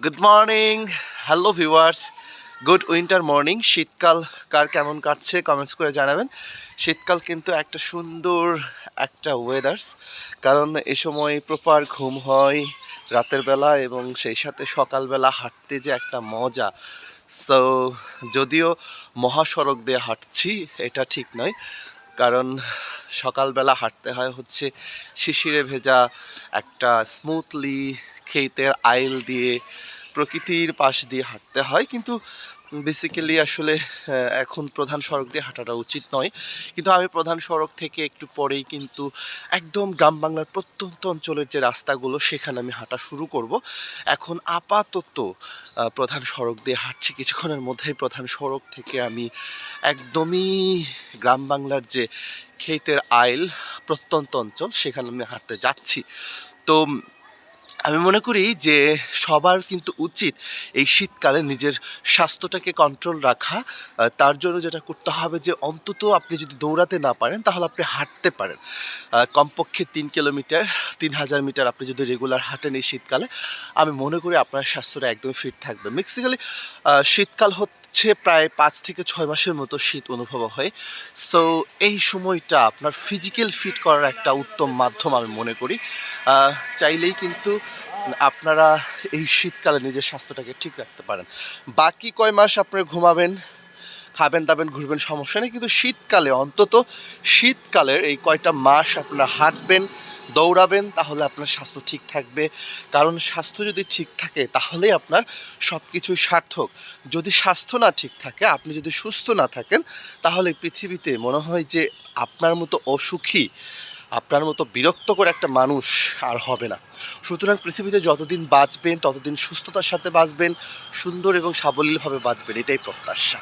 Good morning hello viewers good winter morning শীতকাল কার কেমন কাটছে কমেন্টস করে জানাবেন। শীতকাল কিন্তু একটা সুন্দর একটা ওয়েদার্স কারণ এ সময় প্রপার ঘুম হয় রাতের বেলা এবং সেই সাথে সকালবেলা হাঁটতে যে একটা মজা। সো যদিও মহাসড়ক দিয়ে হাঁটছি, এটা ঠিক নয়। কারণ সকালবেলা হাঁটতে হয় হচ্ছে শিশিরে ভেজা একটা স্মুথলি ক্ষেতের আইল দিয়ে প্রকৃতির পাশ দিয়ে হাঁটতে হয়। কিন্তু বেসিক্যালি আসলে এখন প্রধান সড়ক দিয়ে হাঁটাটা উচিত নয়। কিন্তু আমি প্রধান সড়ক থেকে একটু পরেই কিন্তু একদম গ্রাম বাংলার প্রত্যন্ত অঞ্চলের যে রাস্তাগুলো, সেখানে আমি হাঁটা শুরু করব। এখন আপাতত প্রধান সড়ক দিয়ে হাঁটছি। কিছুক্ষণের মধ্যেই প্রধান সড়ক থেকে আমি একদমই গ্রাম বাংলার যে ক্ষেতের আইল, প্রত্যন্ত অঞ্চল, সেখানে আমি হাঁটতে যাচ্ছি। তো আমি মনে করি যে সবার কিন্তু উচিত এই শীতকালে নিজের স্বাস্থ্যটাকে কন্ট্রোল রাখা। তার জন্য যেটা করতে হবে যে অন্তত আপনি যদি দৌড়াতে না পারেন, তাহলে আপনি হাঁটতে পারেন। কমপক্ষে তিন কিলোমিটার, তিন হাজার মিটার আপনি যদি রেগুলার হাঁটেন এই শীতকালে, আমি মনে করি আপনার স্বাস্থ্যটা একদম ফিট থাকবে। বেসিক্যালি শীতকাল হচ্ছে প্রায় পাঁচ থেকে ছয় মাসের মতো শীত অনুভব হয়। সো এই সময়টা আপনার ফিজিক্যাল ফিট করার একটা উত্তম মাধ্যম আমি মনে করি। চাইলেই কিন্তু আপনারা এই শীতকালে নিজের স্বাস্থ্যটাকে ঠিক রাখতে পারেন। বাকি কয় মাস আপনারা ঘুমাবেন, খাবেন, দাবেন, ঘুরবেন, সমস্যা নেই। কিন্তু শীতকালে অন্তত, শীতকালের এই কয়টা মাস আপনারা হাঁটবেন দৌড়াবেন, তাহলে আপনার স্বাস্থ্য ঠিক থাকবে। কারণ স্বাস্থ্য যদি ঠিক থাকে, তাহলেই আপনার সব কিছুই সার্থক। যদি স্বাস্থ্য না ঠিক থাকে, আপনি যদি সুস্থ না থাকেন, তাহলে পৃথিবীতে মনে হয় যে আপনার মতো অসুখী, আপনার মতো বিরক্তকর একটা মানুষ আর হবে না। সুতরাং পৃথিবীতে যতদিন বাঁচবেন, ততদিন সুস্থতার সাথে বাঁচবেন, সুন্দর এবং সাবলীলভাবে বাঁচবেন, এটাই প্রত্যাশা।